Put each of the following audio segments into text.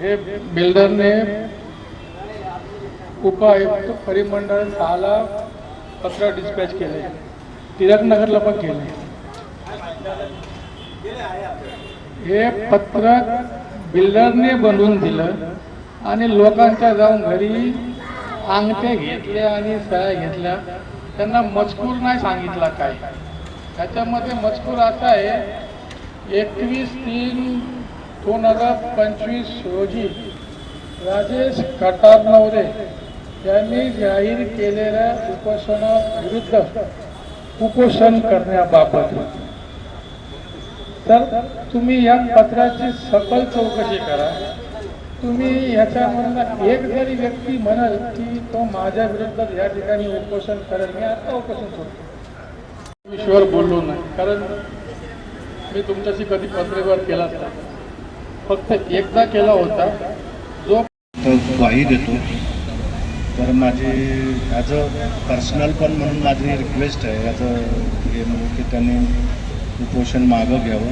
हे बिल्डरने उपायुक्त परिमंडळ सहाला पत्र डिस्पॅच केले. टिळकनगरला पण केले. हे पत्र बिल्डरने बनवून दिलं आणि लोकांच्या जाऊन घरी अंगठे घेतले आणि सह्या घेतल्या. त्यांना मजकूर नाही सांगितला काय त्याच्यामध्ये मजकूर असा आहे एकवीस तीन दोन हजार पंचवीस रोजी राजेश कटारनवरे यांनी जाहीर केलेल्या उपोषणाविरुद्ध उपोषण करण्याबाबत. तर तुम्ही या पत्राची सकल चौकशी करा. तुम्ही ह्याच्यामधला एक जरी व्यक्ती म्हणाल की तो माझ्या विरुद्ध या ठिकाणी उपोषण करेल मी आता उपोषण सोडतो विषयावर बोललो नाही कारण मी तुमच्याशी कधी पत्रव्यवहार केलाच नाही. फक्त एकदा केला होता जो तो ग्वाही देतो. तर माझी ॲज अ पर्सनल पण म्हणून माझी रिक्वेस्ट आहे. ॲज अ हे म्हणून की त्यांनी उपोषण मागं घ्यावं.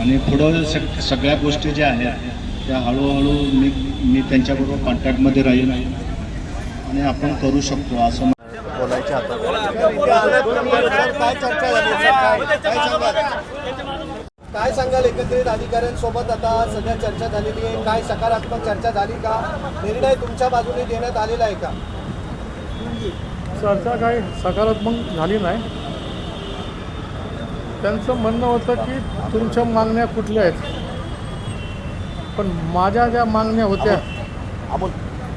आणि पुढं सग सगळ्या गोष्टी ज्या आहेत त्या हळूहळू मी मी त्यांच्याबरोबर कॉन्टॅक्टमध्ये राहील आणि आपण करू शकतो असं बोलायचे काय चर्चा झाली? काय काय सांगाल काय सांगाल एकत्रित अधिकाऱ्यांसोबत? आता सध्या चर्चा झालेली आहे. काय सकारात्मक चर्चा झाली का? निर्णय तुमच्या बाजूने देण्यात आलेला आहे का? चर्चा काही सकारात्मक झाली नाही. त्यांचं म्हणणं होतं की तुमच्या मागण्या कुठल्या आहेत? पण माझ्या ज्या मागण्या होत्या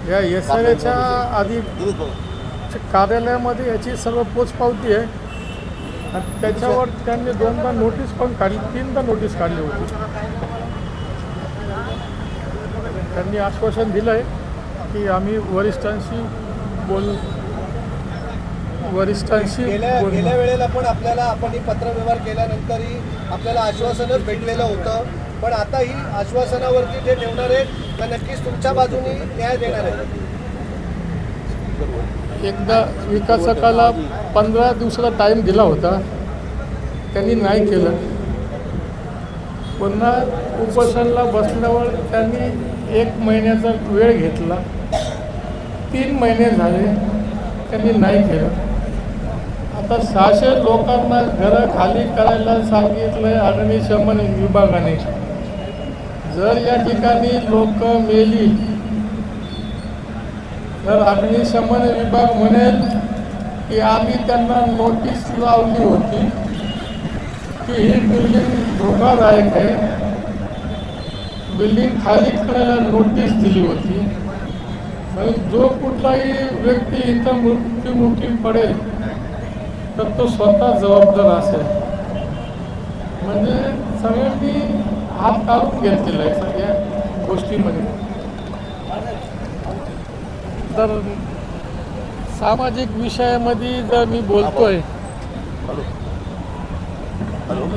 या एस आर एच्या आधी कार्यालयामध्ये याची सर्व पोचपावती आहे. आणि त्याच्यावर त्यांनी दोनदा नोटीस पण काढली तीनदा नोटीस काढली होती. त्यांनी आश्वासन दिलं आहे की आम्ही वरिष्ठांशी बोल वरिष्ठांशी गेल्या वेळेला पण आपल्याला आपण ही पत्रव्यवहार केल्यानंतरही आपल्याला आश्वासनच भेटलेलं होतं. पण आता ही आश्वासनावरती जे ठेवणार आहेत तर नक्कीच तुमच्या बाजूने न्याय देणार आहे एकदा विकासकाला पंधरा दिवसाचा टाईम दिला होता. त्यांनी नाही केलं. पुन्हा उपोषणला बसल्यावर त्यांनी एक महिन्याचा वेळ घेतला. तीन महिने झाले. त्यांनी नाही केलं. आता सहाशे लोकांना घरं खाली करायला सांगितलं आहे अग्निशमन विभागाने. जर या ठिकाणी लोक मेली तर अग्निशमन विभाग म्हणेल की आम्ही त्यांना नोटीस लावली होती की ही बिल्डिंग धोकादायक आहे. बिल्डिंग खाली करायला नोटीस दिली होती. आणि जो कुठलाही व्यक्ती इथं मृत्युमुखी पडेल तर तो स्वतः जबाबदार असेल. म्हणजे सगळ्यांनी हात काढून घेतलेला आहे सगळ्या गोष्टीमध्ये. तर सामाजिक विषयामध्ये जर मी बोलतोय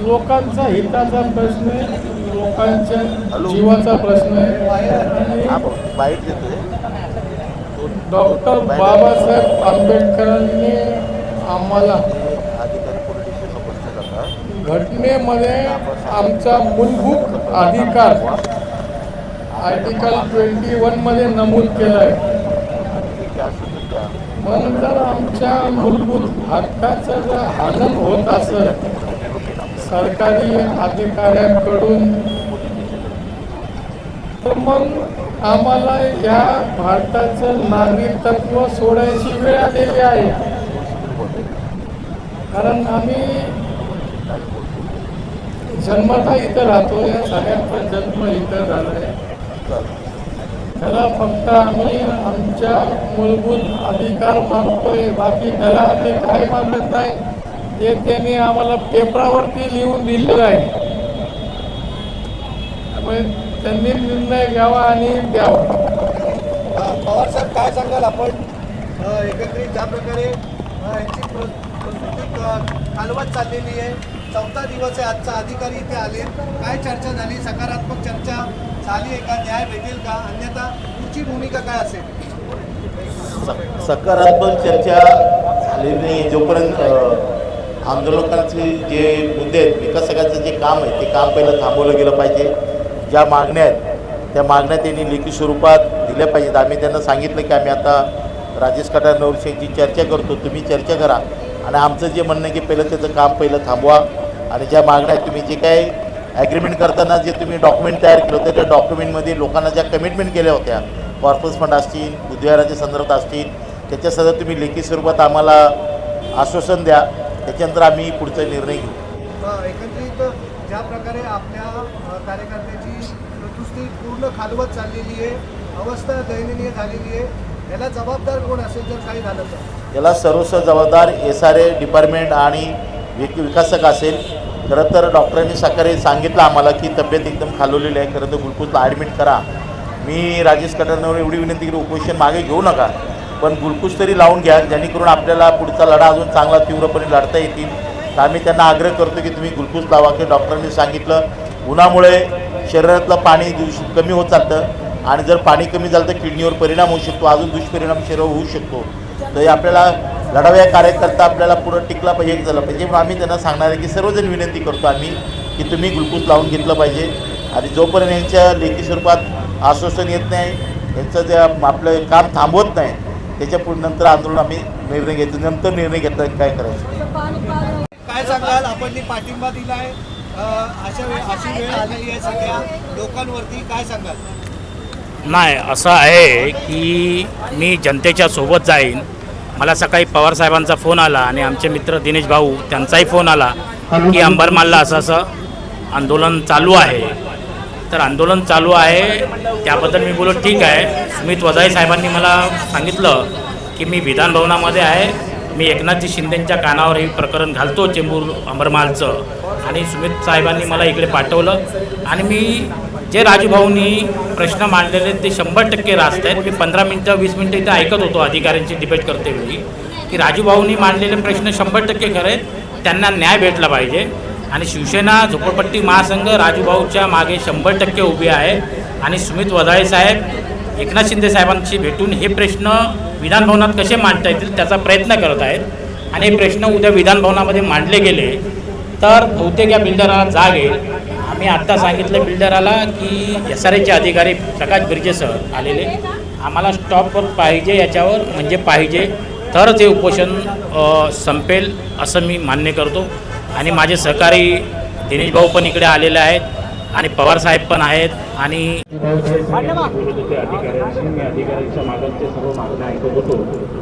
लोकांचा हिताचा प्रश्न आहे लोकांच्या जीवाचा प्रश्न आहे. डॉक्टर बाबासाहेब आंबेडकरांनी आम्हाला घटनेमध्ये आमचा मूलभूत अधिकार आर्टिकल ट्वेंटी वनमध्ये नमूद केलं आहे म्हणून जर आमच्या मूलभूत हक्काचं जर हनन होत असेल सरकारी अधिकाऱ्यांकडून तर मग आम्हाला या भारताचं नागरिकत्व सोडायची वेळ आलेली आहे. कारण आम्ही जन्मता इथं राहतो या सगळ्यांचा जन्म इथं झाला आहे त्याला फक्त आम्ही आमच्या मूलभूत अधिकार मागतोय बाकी त्याला ते काय मानत नाही ते त्यांनी आम्हाला पेपरावरती लिहून दिलेलं आहे. त्यामुळे त्यांनी निर्णय घ्यावा आणि द्यावा. पवार साहेब काय सांगाल आपण? एकत्रित ज्या प्रकारे यांची प्र- चाललेली आहे. चौथा दिवस आहे आजचा अधिकारी इथे आले. काय चर्चा झाली? सकारात्मक चर्चा झाली आहे का? न्याय भेटेल का? अन्यथा तुमची भूमिका काय असेल? स- सकारात्मक चर्चा झालेली नाही जोपर्यंत आंदोलकांचे जे मुद्दे आहेत विकासकांचं जे काम आहे ते काम पहिलं थांबवलं गेलं पाहिजे. ज्या मागण्या आहेत त्या मागण्या त्यांनी लेखी स्वरूपात दिल्या पाहिजेत. आम्ही त्यांना सांगितलं की आम्ही आता राजेश कटार नवरशेची चर्चा करतो. तुम्ही चर्चा करा. आणि आमचं जे म्हणणं आहे की पहिलं त्याचं काम पहिलं थांबवा. आणि ज्या मागण्या तुम्ही जे काय ॲग्रीमेंट करताना जे तुम्ही डॉक्युमेंट तयार केलं होतं त्या डॉक्युमेंटमध्ये लोकांना ज्या कमिटमेंट केल्या होत्या कॉर्पस फंड असतील बुद्धिवाराच्या संदर्भात असतील त्याच्या सगळं तुम्ही लेखी स्वरूपात आम्हाला आश्वासन द्या. त्याच्यानंतर आम्ही पुढचा निर्णय घेऊ. एकत्रित ज्या प्रकारे आपल्या कार्यकर्त्याची प्रकृती पूर्ण खालवत चाललेली आहे अवस्था दयनीय झालेली आहे याला जबाबदार कोण असेल जर काही झालं तर? याला सर्वस्व जबाबदार एस आर ए डिपार्टमेंट आणि विक विकासक असेल. खरं तर डॉक्टरांनी सकाळी सांगितलं आम्हाला की तब्येत एकदम खालवलेली आहे. खरं तर ग्लुकोजला ॲडमिट करा. मी राजेश कटरनवर एवढी विनंती केली उपोषण मागे घेऊ नका. पण ग्लुकोज तरी लावून घ्या जेणेकरून आपल्याला पुढचा लढा अजून चांगला तीव्रपणे लढता येतील. तर आम्ही त्यांना आग्रह करतो की तुम्ही ग्लुकोज लावा की डॉक्टरांनी सांगितलं उन्हामुळे शरीरातलं पाणी कमी होत चालतं. आणि जर पाणी कमी झालं तर किडनीवर परिणाम होऊ शकतो. अजून दुष्परिणाम शरीरावर होऊ शकतो. तर हे आपल्याला लढाव्या कार्यकर्ता आपल्याला पुढं टिकला पाहिजे झालं पाहिजे. म्हणून आम्ही त्यांना सांगणार आहे की सर्वजण विनंती करतो आम्ही की तुम्ही ग्लुकोज लावून घेतलं पाहिजे. आणि जोपर्यंत यांच्या लेखी स्वरूपात आश्वासन येत नाही यांचं जे आपलं काम थांबवत नाही त्याच्या पुढे नंतर आंदोलन आम्ही निर्णय घेतो. नंतर निर्णय घेतला काय करायचं. काय सांगाल? आपण पाठिंबा दिलाय अ, अशा वेळ अशी वेळ आलेली आहे सगळ्या लोकांवरती. काय सांगाल? नाही असं आहे की मी जनतेच्या सोबत जाईन. मला सकाळी पवार साहेबांचा फोन आला आणि आमचे मित्र दिनेश भाऊ त्यांचाही फोन आला की अंबरमालला असं असं आंदोलन चालू आहे. तर आंदोलन चालू आहे. त्याबद्दल मी बोललो ठीक आहे. सुमित वजाई साहेबांनी मला सांगितलं की मी विधानभवनामध्ये आहे. मी एकनाथजी शिंदेंच्या कानावर हे प्रकरण घालतो चेंबूर अंबरमालचं. आणि सुमित साहेबांनी मला इकडे पाठवलं. आणि मी जे राजूभाऊंनी प्रश्न मांडलेले आहेत ते शंभर टक्के रास्त आहेत. मी पंधरा मिनटं वीस मिनटं इथे ऐकत होतो अधिकाऱ्यांची डिबेट करते वेळी. की राजूभाऊंनी मांडलेले प्रश्न शंभर टक्के खरे आहेत. त्यांना न्याय भेटला पाहिजे. आणि शिवसेना झोपडपट्टी महासंघ राजूभाऊच्या मागे शंभर टक्के उभी आहे. आणि सुमित वधाळे साहेब एकनाथ शिंदे साहेबांशी भेटून हे प्रश्न विधानभवनात कसे मांडता येतील त्याचा प्रयत्न करत आहेत. आणि हे प्रश्न उद्या विधानभवनामध्ये मांडले गेले तर बहुतेक या बिल्डराला जाग येईल. आम्ही आत्ता सांगितलं बिल्डराला की एस आर एचे अधिकारी प्रकाश बिर्जे सर आलेले. आम्हाला स्टॉपवर पाहिजे याच्यावर म्हणजे पाहिजे. तरच हे उपोषण संपेल असं मी मान्य करतो. आणि माझे सहकारी दिनेश भाऊ पण इकडे आलेले आहेत आणि पवार साहेब पण आहेत आणि अधिकाऱ्यांशी मी अधिकाऱ्यांच्या सर्व मागण्या ऐकत होतो.